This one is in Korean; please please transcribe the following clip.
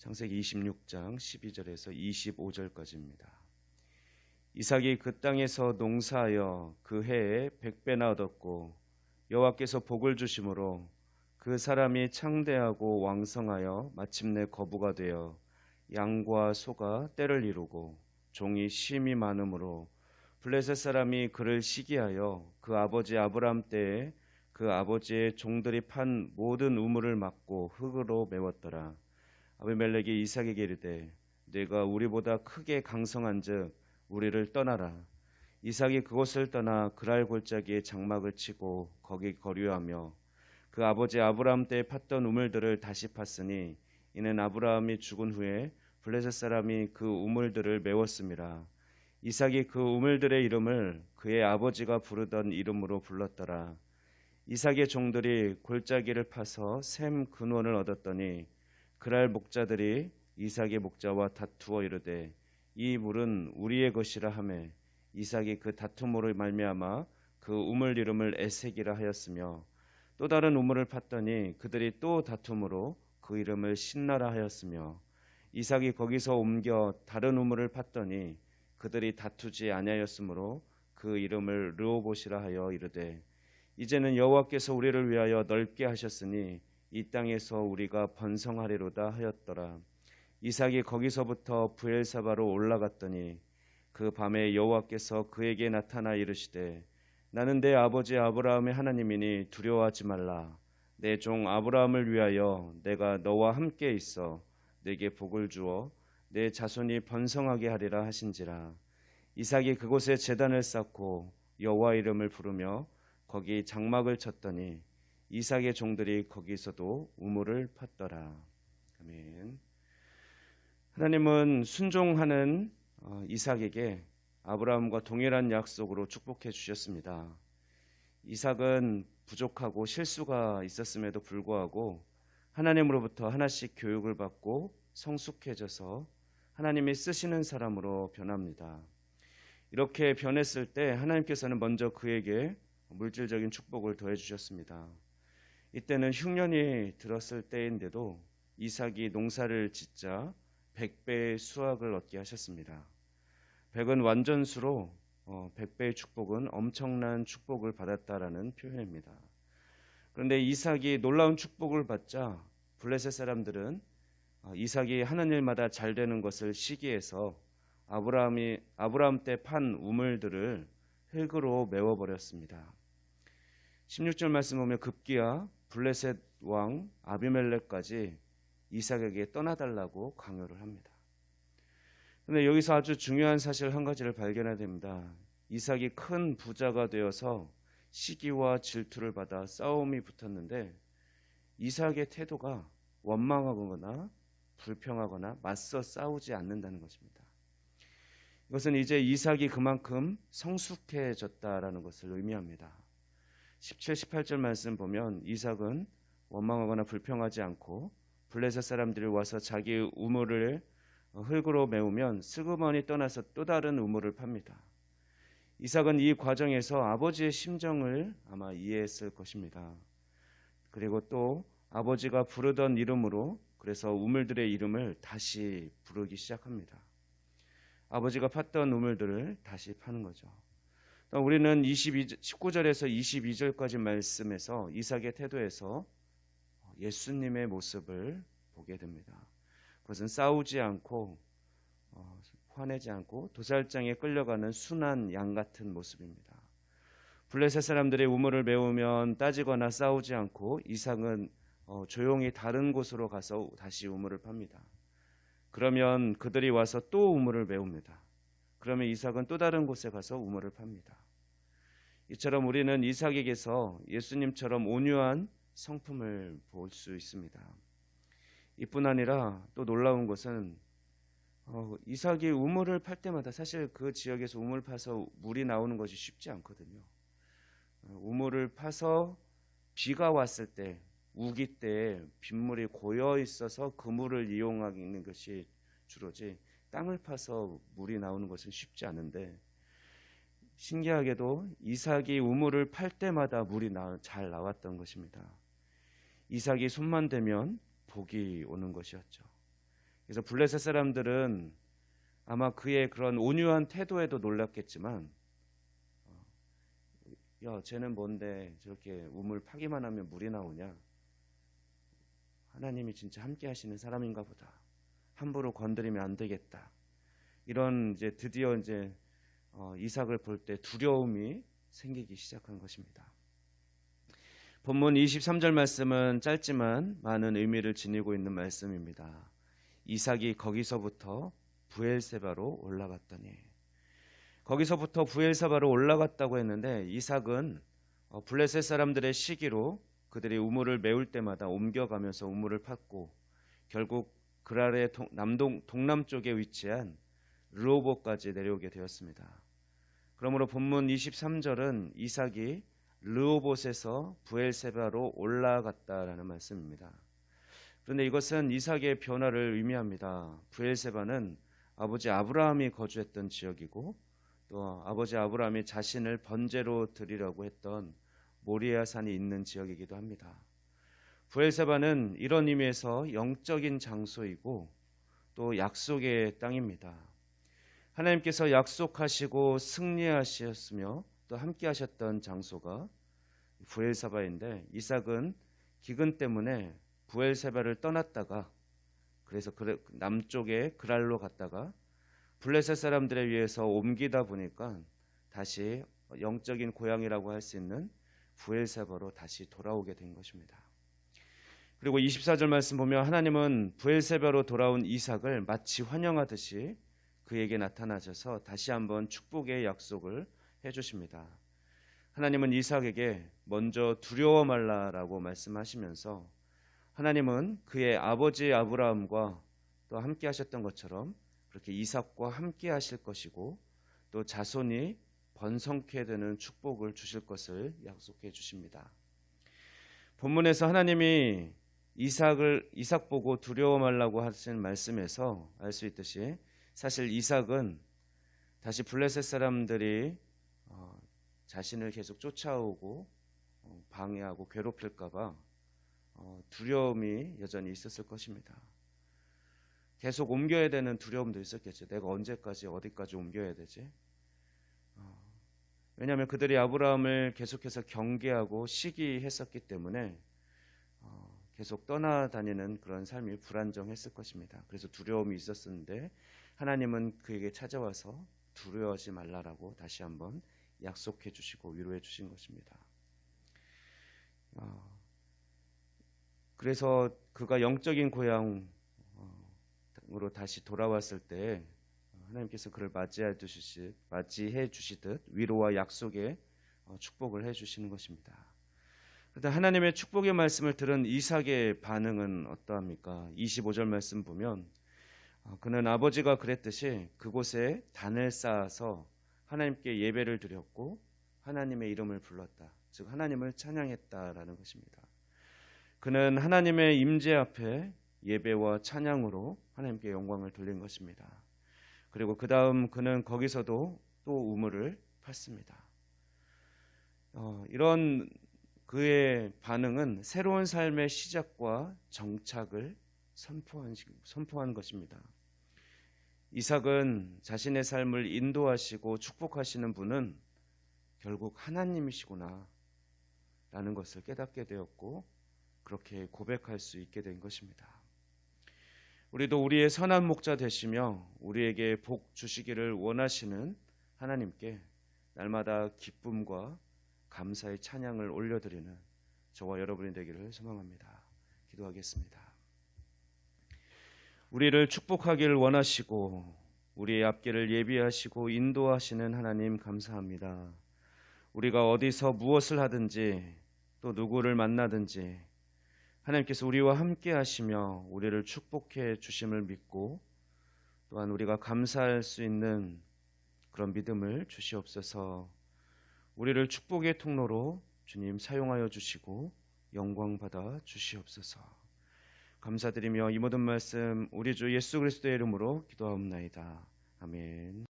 창세기 26장 12절에서 25절까지입니다. 이삭이 그 땅에서 농사하여 그 해에 백배나 얻었고 여호와께서 복을 주심으로 그 사람이 창대하고 왕성하여 마침내 거부가 되어 양과 소가 때를 이루고 종이 심이 많으므로 블레셋 사람이 그를 시기하여 그 아버지 아브람 때에 그 아버지의 종들이 판 모든 우물을 막고 흙으로 메웠더라. 아비멜렉이 이삭에게 이르되 내가 우리보다 크게 강성한즉 우리를 떠나라. 이삭이 그곳을 떠나 그랄 골짜기에 장막을 치고 거기 거류하며 그 아버지 아브라함 때 팠던 우물들을 다시 팠으니 이는 아브라함이 죽은 후에 블레셋 사람이 그 우물들을 메웠습니다. 이삭이 그 우물들의 이름을 그의 아버지가 부르던 이름으로 불렀더라. 이삭의 종들이 골짜기를 파서 샘 근원을 얻었더니 그랄 목자들이 이삭의 목자와 다투어 이르되 이 물은 우리의 것이라 하매 이삭이 그 다툼으로 말미암아 그 우물 이름을 에색이라 하였으며 또 다른 우물을 팠더니 그들이 또 다툼으로 그 이름을 신나라 하였으며 이삭이 거기서 옮겨 다른 우물을 팠더니 그들이 다투지 아니하였으므로 그 이름을 르오봇이라 하여 이르되 이제는 여호와께서 우리를 위하여 넓게 하셨으니 이 땅에서 우리가 번성하리로다 하였더라. 이삭이 거기서부터 부엘사바로 올라갔더니 그 밤에 여호와께서 그에게 나타나 이르시되 나는 내 아버지 아브라함의 하나님이니 두려워하지 말라. 내 종 아브라함을 위하여 내가 너와 함께 있어 내게 복을 주어 내 자손이 번성하게 하리라 하신지라. 이삭이 그곳에 제단을 쌓고 여호와 이름을 부르며 거기 장막을 쳤더니 이삭의 종들이 거기서도 우물을 팠더라 아멘. 하나님은 순종하는 어, 이삭에게 아브라함과 동일한 약속으로 축복해 주셨습니다. 이삭은 부족하고 실수가 있었음에도 불구하고 하나님으로부터 하나씩 교육을 받고 성숙해져서 하나님이 쓰시는 사람으로 변합니다. 이렇게 변했을 때 하나님께서는 먼저 그에게 물질적인 축복을 더해 주셨습니다. 이때는 흉년이 들었을 때인데도 이삭이 농사를 짓자 백배의 수확을 얻게 하셨습니다. 백은 완전수로 어, 백배의 축복은 엄청난 축복을 받았다라는 표현입니다. 그런데 이삭이 놀라운 축복을 받자 블레셋 사람들은 어, 이삭이 하는 일마다 잘 되는 것을 시기해서 아브라함이 아브라함 때 판 우물들을 흙으로 메워 버렸습니다. 16절 말씀 보면 급기야 블레셋 왕 아비멜렉까지 이삭에게 떠나달라고 강요를 합니다. 근데 여기서 아주 중요한 사실 한 가지를 발견해야 됩니다. 이삭이 큰 부자가 되어서 시기와 질투를 받아 싸움이 붙었는데 이삭의 태도가 원망하거나 불평하거나 맞서 싸우지 않는다는 것입니다. 이것은 이제 이삭이 그만큼 성숙해졌다라는 것을 의미합니다. 17, 18절 말씀 보면 이삭은 원망하거나 불평하지 않고 블레셋 사람들이 와서 자기 우물을 흙으로 메우면 슬그머니 떠나서 또 다른 우물을 팝니다. 이삭은 이 과정에서 아버지의 심정을 아마 이해했을 것입니다. 그리고 또 아버지가 부르던 이름으로 그래서 우물들의 이름을 다시 부르기 시작합니다. 아버지가 팠던 우물들을 다시 파는 거죠. 우리는 22, 19절에서 22절까지 말씀에서 이삭의 태도에서 예수님의 모습을 보게 됩니다. 그것은 싸우지 않고 어, 화내지 않고 도살장에 끌려가는 순한 양 같은 모습입니다. 블레셋 사람들의 우물을 메우면 따지거나 싸우지 않고 이삭은 어, 조용히 다른 곳으로 가서 다시 우물을 팝니다. 그러면 그들이 와서 또 우물을 메웁니다. 그러면 이삭은 또 다른 곳에 가서 우물을 팝니다. 이처럼 우리는 이삭에게서 예수님처럼 온유한 성품을 볼 수 있습니다. 이뿐 아니라 또 놀라운 것은 어, 이삭이 우물을 팔 때마다 사실 그 지역에서 우물 파서 물이 나오는 것이 쉽지 않거든요. 어, 우물을 파서 비가 왔을 때 우기 때 빗물이 고여 있어서 그 물을 이용하는 것이 주로지 땅을 파서 물이 나오는 것은 쉽지 않은데 신기하게도 이삭이 우물을 팔 때마다 물이 나, 잘 나왔던 것입니다. 이삭이 손만 대면 복이 오는 것이었죠. 그래서 블레셋 사람들은 아마 그의 그런 온유한 태도에도 놀랐겠지만 어, 야 쟤는 뭔데 저렇게 우물 파기만 하면 물이 나오냐 하나님이 진짜 함께 하시는 사람인가 보다 함부로 건드리면 안 되겠다 이런 이제 드디어 이제 어, 이삭을 볼 때 두려움이 생기기 시작한 것입니다. 본문 23절 말씀은 짧지만 많은 의미를 지니고 있는 말씀입니다. 이삭이 거기서부터 부엘세바로 올라갔더니 거기서부터 부엘세바로 올라갔다고 했는데 이삭은 어, 블레셋 사람들의 시기로 그들이 우물을 메울 때마다 옮겨가면서 우물을 팠고 결국 그랄의 동, 남동 동남쪽에 위치한 르호보까지 내려오게 되었습니다. 그러므로 본문 23절은 이삭이 르호봇에서 부엘세바로 올라갔다라는 말씀입니다. 그런데 이것은 이삭의 변화를 의미합니다. 부엘세바는 아버지 아브라함이 거주했던 지역이고 또 아버지 아브라함이 자신을 번제로 드리려고 했던 모리아 산이 있는 지역이기도 합니다. 부엘세바는 이런 의미에서 영적인 장소이고 또 약속의 땅입니다. 하나님께서 약속하시고 승리하셨으며 또 함께 하셨던 장소가 부엘사바인데 이삭은 기근 때문에 부엘세바를 떠났다가 그래서 남쪽에 그랄로 갔다가 블레셋 사람들에 의해서 옮기다 보니까 다시 영적인 고향이라고 할 수 있는 부엘세바로 다시 돌아오게 된 것입니다. 그리고 24절 말씀 보면 하나님은 부엘세바로 돌아온 이삭을 마치 환영하듯이 그에게 나타나셔서 다시 한번 축복의 약속을 해 주십니다. 하나님은 이삭에게 먼저 두려워 말라라고 말씀하시면서 하나님은 그의 아버지 아브라함과 또 함께 하셨던 것처럼 그렇게 이삭과 함께 하실 것이고 또 자손이 번성케 되는 축복을 주실 것을 약속해 주십니다. 본문에서 하나님이 이삭을 이삭 보고 두려워 말라고 하신 말씀에서 알 수 있듯이 사실 이삭은 다시 블레셋 사람들이 어, 자신을 계속 쫓아오고 어, 방해하고 괴롭힐까봐 어, 두려움이 여전히 있었을 것입니다. 계속 옮겨야 되는 두려움도 있었겠죠. 내가 언제까지 어디까지 옮겨야 되지? 어, 왜냐하면 그들이 아브라함을 계속해서 경계하고 시기했었기 때문에 어, 계속 떠나다니는 그런 삶이 불안정했을 것입니다. 그래서 두려움이 있었는데 하나님은 그에게 찾아와서 두려워하지 말라라고 다시 한번 약속해 주시고 위로해 주신 것입니다. 어, 그래서 그가 영적인 고향으로 다시 돌아왔을 때 하나님께서 그를 맞이해 주시듯 위로와 약속의 어, 축복을 해 주시는 것입니다. 그런데 하나님의 축복의 말씀을 들은 이삭의 반응은 어떠합니까? 25절 말씀 보면 어, 그는 아버지가 그랬듯이 그곳에 단을 쌓아서 하나님께 예배를 드렸고 하나님의 이름을 불렀다. 즉 하나님을 찬양했다라는 것입니다. 그는 하나님의 임재 앞에 예배와 찬양으로 하나님께 영광을 돌린 것입니다. 그리고 그 다음 그는 거기서도 또 우물을 팠습니다. 어, 이런 그의 반응은 새로운 삶의 시작과 정착을 선포한, 선포한 것입니다. 이삭은 자신의 삶을 인도하시고 축복하시는 분은 결국 하나님이시구나 라는 것을 깨닫게 되었고 그렇게 고백할 수 있게 된 것입니다. 우리도 우리의 선한 목자 되시며 우리에게 복 주시기를 원하시는 하나님께 날마다 기쁨과 감사의 찬양을 올려드리는 저와 여러분이 되기를 소망합니다. 기도하겠습니다. 우리를 축복하기를 원하시고 우리의 앞길을 예비하시고 인도하시는 하나님 감사합니다. 우리가 어디서 무엇을 하든지 또 누구를 만나든지 하나님께서 우리와 함께 하시며 우리를 축복해 주심을 믿고 또한 우리가 감사할 수 있는 그런 믿음을 주시옵소서. 우리를 축복의 통로로 주님 사용하여 주시고 영광 받아 주시옵소서. 감사드리며 이 모든 말씀 우리 주 예수 그리스도의 이름으로 기도하옵나이다. 아멘.